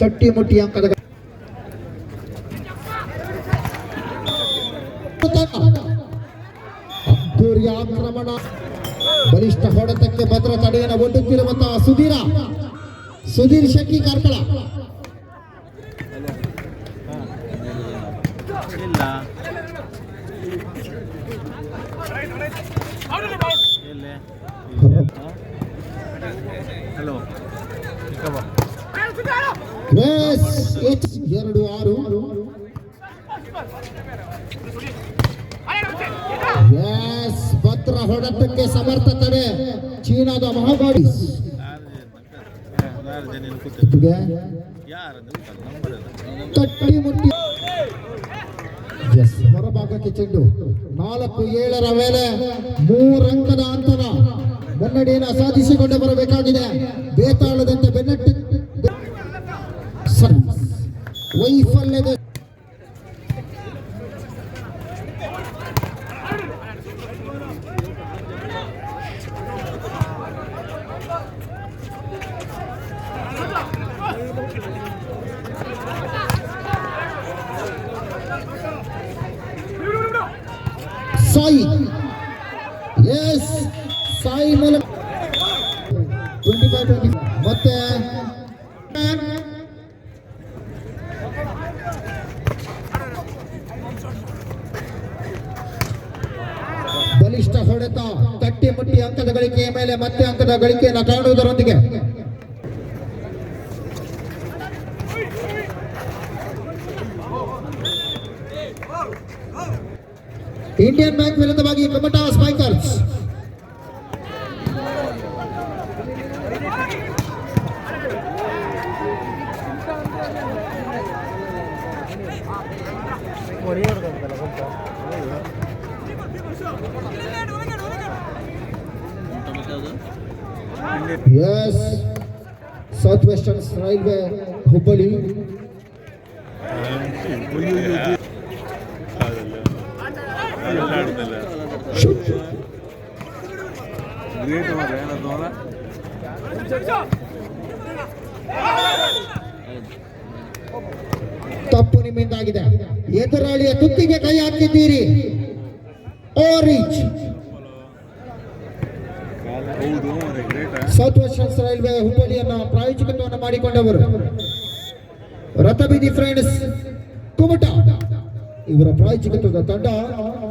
தொட்டி முட்டியாம் கதக ಆಕ್ರಮಣ ಬಲಿಷ್ಠ ಹೊಡೆತಕ್ಕೆ ಭದ್ರ ತಡೆಯನ್ನು ಒಡ್ಡುತ್ತಿರುವಂತಹ ಸುಧೀರ ಸುಧೀರ್ ಶೆಟ್ಟಿ ಕಾರ್ಕಳ ಇಲ್ಲ ಹಲೋ ಎರಡು ಆರು ಎಸ್ ಭದ್ರ ಹೊಡೆತಕ್ಕೆ ಸಮರ್ಥತನೆ ಚೀನಾದ ಮಹಾಗಾಡಿ ತಟ್ಟಿ ಮುಟ್ಟಿ ಚೆಂಡು ನಾಲ್ಕು ಏಳರ ಮೇಲೆ ಮೂರಂಕದ ಅಂತರ ಮನ್ನಡೆಯನ್ನು ಸಾಧಿಸಿಕೊಂಡು ಬರಬೇಕಾಗಿದೆ ಬೇತಾಳದಂತೆ ಬೆನ್ನಟ್ಟು ವೈಫಲ್ಯದ ಯೆಸ್ ಸಾಯಿಮಲ 25 35 ಮತ್ತೆ ಬಲिष्ट ಹೋಡೆತ ತಟ್ಟಿಮುಟ್ಟಿ ಅಂತದಗಳಿಗೆ ಮೇಲೆ ಮತ್ತೆ ಅಂತದಗಳಿಗೆ ನಟಾಣುವರೊಂದಿಗೆ इंडियन बैंक मेले तबागी Kumta spikers yes south western railway Hubli ತಪ್ಪು ನಿಮ್ಮಿಂದಾಗಿದೆ ಎದುರಾಳಿಯ ತುತ್ತಿಗೆ ಕೈ ಹಾಕಿದ್ದೀರಿ ಓರಿಚ್ ಸೌತ್ ವೆಸ್ಟರ್ನ್ಸ್ ರೈಲ್ವೆ ಹುಬ್ಬಳ್ಳಿಯನ್ನ ಪ್ರಾಯೋಜಕತ್ವವನ್ನು ಮಾಡಿಕೊಂಡವರು ರಥಬೀದಿ ಫ್ರೆಂಡ್ಸ್ ಕುಮಟ ಇವರ ಪ್ರಾಯೋಜಕತ್ವದ ತಂಡ